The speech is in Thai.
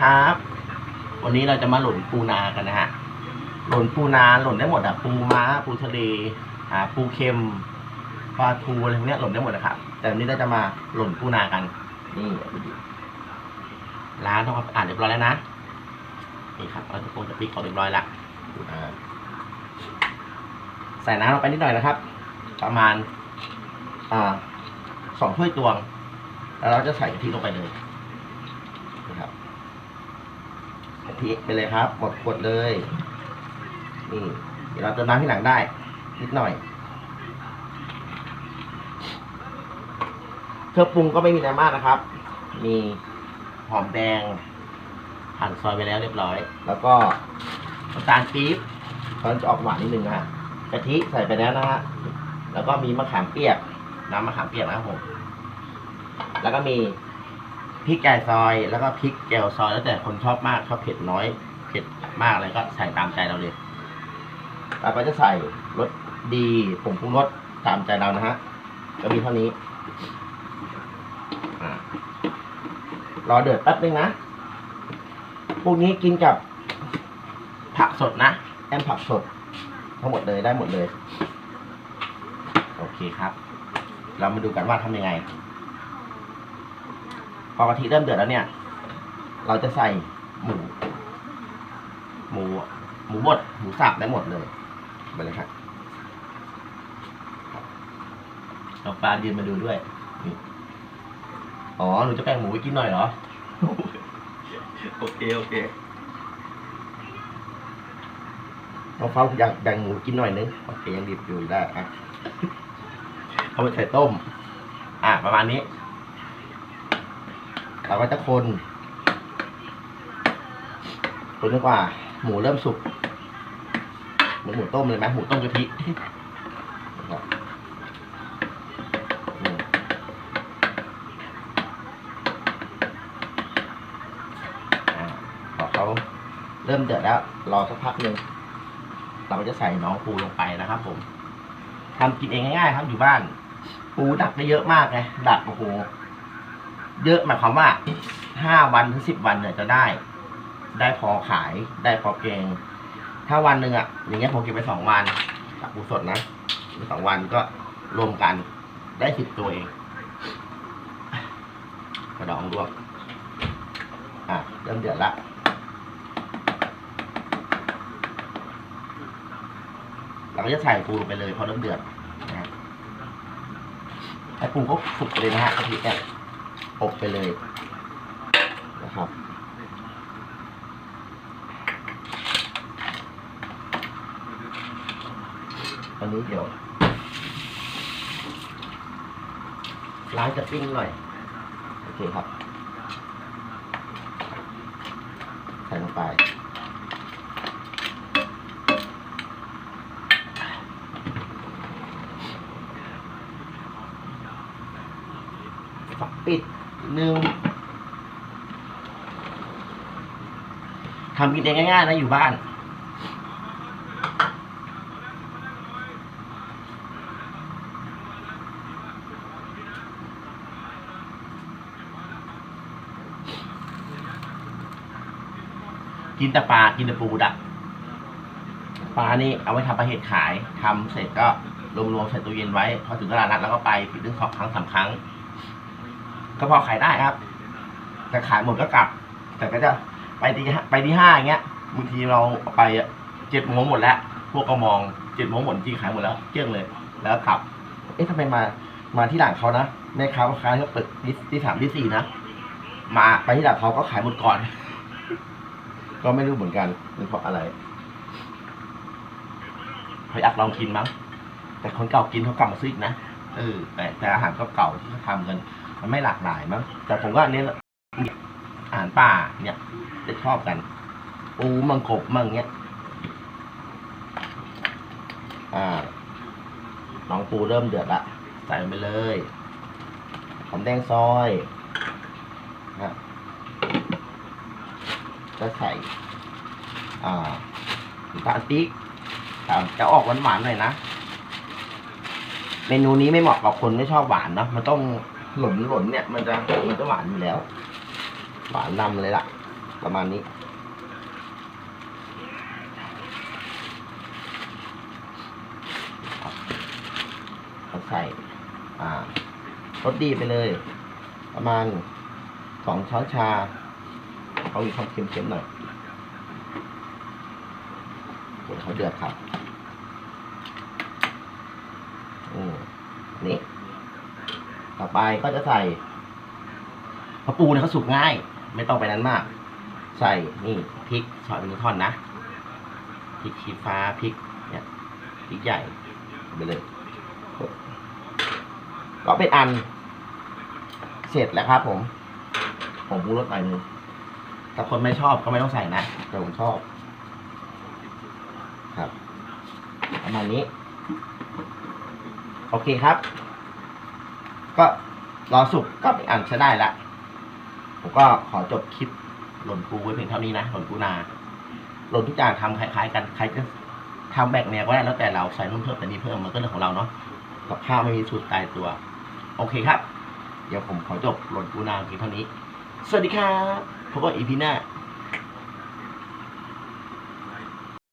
ครับ วันนี้เราจะมาหล่นปูนากันนะฮะ หล่นปูนาหล่นได้หมดอะปูม้าปูทะเลอ่าปูเค็มปลาทูอะไรพวกนี้หล่นได้หมดนะครับ แต่วันนี้เราจะมาหล่นปูนากัน นี่ดูดิล้างทำความสะอาดเรียบร้อยแล้วนะ นี่ครับเราจะโปงจะพริกเขาเรียบร้อยละใส่น้ำลงไปนิดหน่อยนะครับ ประมาณอ่าสองถ้วยตวง แล้วเราจะใส่กะทิลงไปเลยนะครับ กะทิไปเลยครับ หมดขวดเลย นี่เดี๋ยวเราเติมน้ำที่หลังได้ นิดหน่อยเครื่องปรุงก็ไม่มีอะไรมากนะครับ มีหอมแดงหั่นซอยไปแล้วเรียบร้อย แล้วก็น้ำตาลปี๊บตอนจะออกหวานนิดนึงนะฮะกะทิใส่ไปแล้วนะฮะ แล้วก็มีมะขามเปียก น้ำมะขามเปียกนะครับผม แล้วก็มี พริกแกงซอย แล้วก็พริกแกวซอยแล้วแต่คนชอบมากชอบเผ็ดน้อย เผ็ดมากอะไรก็ใส่ตามใจเราเลยเราก็จะใส่รสดีผงปรุงรสตามใจเรานะฮะก็มีเท่านี้รอเดือดแป๊บนึงนะพวกนี้กินกับผักสดนะแอมผักสด ทั้งหมดเลยได้หมดเลย โอเคครับ เรามาดูกันว่าทำยังไง อกะทิเริ่มเดือดแล้วเนี่ย เราจะใส่หมู หมู หมูบด หมูสับได้หมดเลยไปเลยครับเอาปลายืนมาดูด้วยนี่อ๋อ หนูจะแบ่งหมูไว้กินหน่อยเหรอ โอเค โอเคน้องเฝ้าอยากแบ่งหมูกินหน่อยนึง โอเค ยังดิบอยู่ได้อะเอาไปใส่ต้ม อะ ประมาณนี้ เราก็จะคนคนจนกว่า หมูเริ่มสุกเหมือนหมูต้มเลยไหมหมูต้มกะทิพอเขาเริ่มเดือดแล้ว รอสักพักหนึ่งเราจะใส่น้องปูลงไปนะครับผมทำกินเองง่ายๆครับอยู่บ้าน ปูดักได้เยอะมากไงดักโอ้โห เยอะหมายความว่าห้าวันถึงสิบวันเนี่ยจะได้ ได้พอขายได้พอเกง ถ้าวันหนึ่งอะอย่างเงี้ยผมเก็บไปสองวันจากปูสดนะสองวันก็รวมกันได้สิบตัวเองกระดองรวมอะเริ่มเดือดละเราก็จะใส่ปูลงไปเลยพอเริ่มเดือดนะครับให้ปูก็สุกเลยนะฮะกะทิเนี่ย อบไปเลยนะครับ อันนี้เดี๋ยวล้างจะปิ้งหน่อย โอเคครับ ใส่ลงไปปิด หนึ่งทำกินเองง่ายๆนะอยู่บ้าน กินแต่ปลากินแต่ปูดักปลานี่เอาไว้ทำปลาเห็ดขายทำเสร็จก็รวมๆใส่ตู้เย็นไว้ พอถึงตลาดนัดแล้วก็ไปปีนึงสองครั้งสามครั้ง ก็พอขายได้ครับ แต่ขายหมดก็กลับ แต่ก็จะไปที่ไปที่ห้าอย่างเงี้ยบางทีเราไปเจ็ดโมงหมดแล้ว พวกก็มองเจ็ดโมงหมดจริงขายหมดแล้วเกลี้ยงเลย แล้วกลับ เอ๊ะทำไมมามาที่หลังเขานะแม่ค้าพ่อค้าเขาเปิดที่ที่สามที่สี่นะมาไปที่หลังเขาก็ขายหมดก่อน ก็ไม่รู้เหมือนกันเป็นเพราะอะไรเขาอยากลองกินมั้งแต่คนเก่ากินเขากลับมาซื้ออีกนะเออแต่แต่อาหารเก่าๆที่เขาทำกัน มันไม่หลากหลายมั้งแต่ผมว่าอันนี้อาหารป่าเนี่ย จะชอบกันปูมังกบมังเงี้ยอ่าน้องปูเริ่มเดือดละใส่ไปเลยหอมแดงซอยนะจะใส่อ่าน้ำตาลปี๊บครับจะออกหวานๆหน่อยนะ เมนูนี้ไม่เหมาะกับคนไม่ชอบหวานเนาะมันต้อง หล่นหล่นๆเนี่ย มันจะมันจะหวานอยู่แล้ว หวานนำเลยล่ะ ประมาณนี้ใส่อ่ารสดีไปเลย ประมาณสองช้อนชาเขามีความเค็มๆหน่อยเดี๋ยวเขาเดือดครับอืมนี่ ต่อไปก็จะใส่พะปูเนี่ยเขาสุกง่าย ไม่ต้องไปนั้นมาก ใส่นี่พริกซอยเป็นท่อนนะพริกชี้ฟ้าพริกเนี่ยพริกใหญ่ไปเลยก็เป็นอัน เสร็จแล้วครับผม ผมปรุงรสหน่อยนึงถ้าคนไม่ชอบก็ไม่ต้องใส่นะแต่ผมชอบ ครับประมาณนี้ โอเคครับ ก็รอสุกก็เป็นอันใช้ได้ละผมก็ขอจบคลิปหล่นปูไว้เพียงเท่านี้นะหล่นปูนาหล่นทุกอย่างทำคล้าย ๆ กันใครจะทำแบ่งแนวก็ได้แล้วแต่เราใส่นู่นเพิ่มแต่นี้เพิ่มมันก็เรื่องของเราเนาะกับข้าวไม่มีสูตรตายตัว โอเคครับ เดี๋ยวผมขอจบหล่นปูนาเพียงเท่านี้ สวัสดีครับพบกันอีพีหน้า